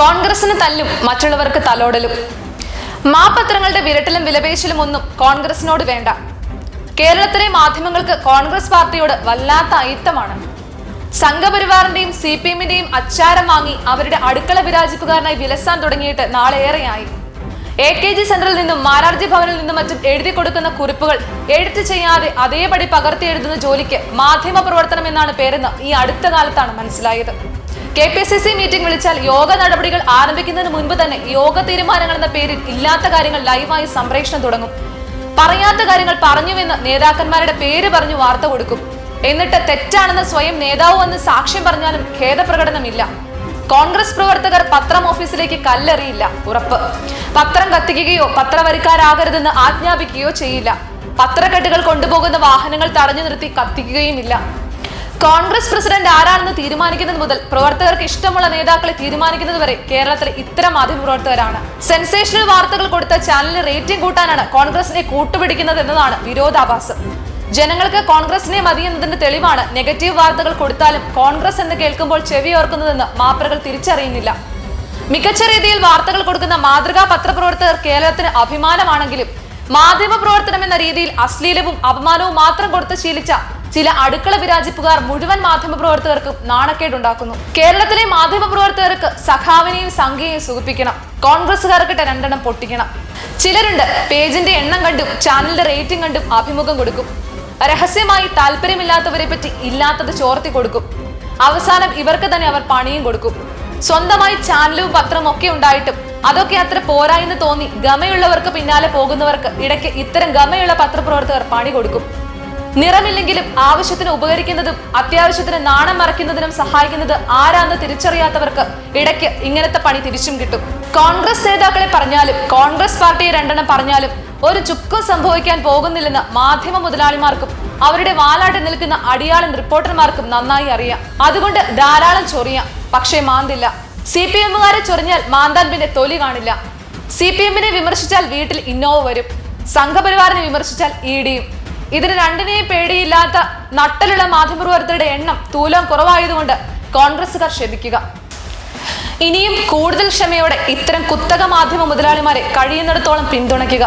കോൺഗ്രസിന് തല്ലും മറ്റുള്ളവർക്ക് തലോടലും. മാപത്രങ്ങളുടെ വിരട്ടലും വിലപേശലും ഒന്നും കോൺഗ്രസിനോട് വേണ്ട. കേരളത്തിലെ മാധ്യമങ്ങൾക്ക് കോൺഗ്രസ് പാർട്ടിയോട് വല്ലാത്ത അയിത്തമാണ്. സംഘപരിവാറിന്റെയും സി പി എമ്മിന്റെയും അച്ചാരം വാങ്ങി അവരുടെ അടുക്കള വിരാജിപ്പുകാരനായി വിലസാൻ തുടങ്ങിയിട്ട് നാളേറെയായി. എ കെ ജി സെന്ററിൽ നിന്നും മാരാർജി ഭവനിൽ നിന്നും മറ്റും എഴുതി കൊടുക്കുന്ന കുറിപ്പുകൾ എഴുത്ത് ചെയ്യാതെ അതേപടി പകർത്തി എഴുതുന്ന ജോലിക്ക് മാധ്യമ പ്രവർത്തനം എന്നാണ് പേരെന്ന് ഈ അടുത്ത കാലത്താണ് മനസ്സിലായത്. K P C C meeting വിളിച്ചാൽ യോഗ നടപടികൾ ആരംഭിക്കുന്നതിന് മുൻപ് തന്നെ യോഗ തീരുമാനങ്ങൾ എന്ന പേരിൽ ഇല്ലാത്ത കാര്യങ്ങൾ ലൈവായി സംപ്രേഷണം തുടങ്ങും. പറയാത്ത കാര്യങ്ങൾ പറഞ്ഞുവെന്ന് നേതാക്കന്മാരുടെ പേര് പറഞ്ഞു വാർത്ത കൊടുക്കും. എന്നിട്ട് തെറ്റാണെന്ന് സ്വയം നേതാവ് വന്ന് സാക്ഷ്യം പറഞ്ഞാലും ഖേദപ്രകടനമില്ല. കോൺഗ്രസ് പ്രവർത്തകർ പത്രം ഓഫീസിലേക്ക് കല്ലെറിയില്ല. ഉറപ്പ്. പത്രം കത്തിക്കുകയോ പത്രവരിക്കാരാകരുതെന്ന് ആജ്ഞാപിക്കുകയോ ചെയ്യില്ല. പത്രക്കെട്ടുകൾ കൊണ്ടുപോകുന്ന വാഹനങ്ങൾ തടഞ്ഞു നിർത്തി കത്തിക്കുകയുമില്ല. കോൺഗ്രസ് പ്രസിഡന്റ് ആരാണെന്ന് തീരുമാനിക്കുന്നത് മുതൽ പ്രവർത്തകർക്ക് ഇഷ്ടമുള്ള നേതാക്കളെ തീരുമാനിക്കുന്നത് വരെ കേരളത്തിൽ ഇത്തരം മാധ്യമപ്രവർത്തകരാണ് സെൻസേഷണൽ വാർത്തകൾ കൊടുത്ത ചാനലിന് റേറ്റിംഗ് കൂട്ടാനാണ് കോൺഗ്രസിനെ കൂട്ടുപിടിക്കുന്നത് എന്നതാണ് വിരോധാഭാസം. ജനങ്ങൾക്ക് കോൺഗ്രസിനെ മതിയെന്നതിന്റെ തെളിവാണ് നെഗറ്റീവ് വാർത്തകൾ കൊടുത്താലും കോൺഗ്രസ് എന്ന് കേൾക്കുമ്പോൾ ചെവി ചെവിയോർക്കുന്നതെന്ന് മാപ്പറകൾ തിരിച്ചറിയുന്നില്ല. മികച്ച രീതിയിൽ വാർത്തകൾ കൊടുക്കുന്ന മാതൃകാ പത്രപ്രവർത്തകർ കേരളത്തിന് അഭിമാനമാണെങ്കിലും മാധ്യമ പ്രവർത്തനം എന്ന രീതിയിൽ അശ്ലീലവും അപമാനവും മാത്രം കൊടുത്ത് ശീലിച്ച ചില അടുക്കള വിരാജിപ്പുകാർ മുഴുവൻ മാധ്യമ പ്രവർത്തകർക്കും നാണക്കേടുണ്ടാക്കുന്നു. കേരളത്തിലെ മാധ്യമ പ്രവർത്തകർക്ക് സഖാവിനെയും സംഖ്യയും സുഖിപ്പിക്കണം. കോൺഗ്രസ്സുകാർക്കിട്ട് രണ്ടെണ്ണം പൊട്ടിക്കണം. ചിലരുണ്ട് പേജിന്റെ എണ്ണം കണ്ടും ചാനലിന്റെ റേറ്റിംഗ് കണ്ടും അഭിമുഖം കൊടുക്കും. രഹസ്യമായി താല്പര്യമില്ലാത്തവരെ പറ്റി ഇല്ലാത്തത് ചോർത്തി കൊടുക്കും. അവസാനം ഇവർക്ക് തന്നെ അവർ പണിയും കൊടുക്കും. സ്വന്തമായി ചാനലും പത്രവും ഒക്കെ ഉണ്ടായിട്ടും അതൊക്കെ അത്ര പോരായെന്ന് തോന്നി ഗമയുള്ളവർക്ക് പിന്നാലെ പോകുന്നവർക്ക് ഇടയ്ക്ക് ഇത്തരം ഗമയുള്ള പത്രപ്രവർത്തകർ പണി കൊടുക്കും. നിറമില്ലെങ്കിലും ആവശ്യത്തിന് ഉപകരിക്കുന്നതും അത്യാവശ്യത്തിന് നാണം മറയ്ക്കുന്നതിനും സഹായിക്കുന്നത് ആരാന്ന് തിരിച്ചറിയാത്തവർക്ക് ഇടയ്ക്ക് ഇങ്ങനത്തെ പണി തിരിച്ചും കിട്ടും. കോൺഗ്രസ് നേതാക്കളെ പറഞ്ഞാലും കോൺഗ്രസ് പാർട്ടിയെ രണ്ടെണ്ണം പറഞ്ഞാലും ഒരു ചുക്കും സംഭവിക്കാൻ പോകുന്നില്ലെന്ന് മാധ്യമ മുതലാളിമാർക്കും അവരുടെ വാലാട്ടി നിൽക്കുന്ന അടിയാളൻ റിപ്പോർട്ടർമാർക്കും നന്നായി അറിയാം. അതുകൊണ്ട് ധാരാളം ചൊറിയാം. പക്ഷേ മാന്തില്ല. സി പി എമ്മുകാരെ ചൊറിഞ്ഞാൽ മാന്താൻ പിന്നെ തൊലി കാണില്ല. സി പി എമ്മിനെ വിമർശിച്ചാൽ വീട്ടിൽ ഇന്നോവ വരും. സംഘപരിവാറിനെ വിമർശിച്ചാൽ ഇ ഡിയും. ഇതിന് രണ്ടിനെയും പേടിയില്ലാത്ത നട്ടലുള്ള മാധ്യമപ്രവർത്തകരുടെ എണ്ണം തൂലം കുറവായതുകൊണ്ട് കോൺഗ്രസുകാർ ക്ഷമിക്കുക. ഇനിയും കൂടുതൽ ക്ഷമയോടെ ഇത്തരം കുത്തക മാധ്യമ മുതലാളിമാരെ കഴിയുന്നിടത്തോളം പിന്തുണയ്ക്കുക.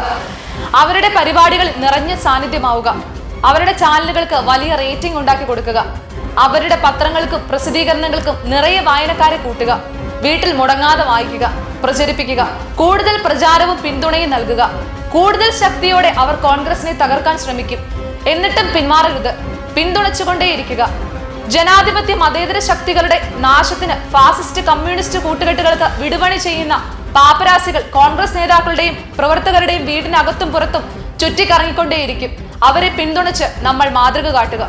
അവരുടെ പരിപാടികൾ നിറഞ്ഞ സാന്നിധ്യമാവുക. അവരുടെ ചാനലുകൾക്ക് വലിയ റേറ്റിംഗ് ഉണ്ടാക്കി കൊടുക്കുക. അവരുടെ പത്രങ്ങൾക്കും പ്രസിദ്ധീകരണങ്ങൾക്കും നിറയെ വായനക്കാരെ കൂട്ടുക. വീട്ടിൽ മുടങ്ങാതെ വായിക്കുക പ്രചരിപ്പിക്കുക. കൂടുതൽ പ്രചാരവും പിന്തുണയും നൽകുക. കൂടുതൽ ശക്തിയോടെ അവർ കോൺഗ്രസിനെ തകർക്കാൻ ശ്രമിക്കും. എന്നിട്ടും പിന്മാറരുത്. പിന്തുണച്ചുകൊണ്ടേയിരിക്കുക. ജനാധിപത്യ മതേതര ശക്തികളുടെ നാശത്തിന് ഫാസിസ്റ്റ് കമ്മ്യൂണിസ്റ്റ് കൂട്ടുകെട്ടുകൾക്ക് വിടുപണി ചെയ്യുന്ന പാപ്പരാസികൾ കോൺഗ്രസ് നേതാക്കളുടെയും പ്രവർത്തകരുടെയും വീടിനകത്തും പുറത്തും ചുറ്റിക്കറങ്ങിക്കൊണ്ടേയിരിക്കും. അവരെ പിന്തുണച്ച് നമ്മൾ മാതൃക കാട്ടുക.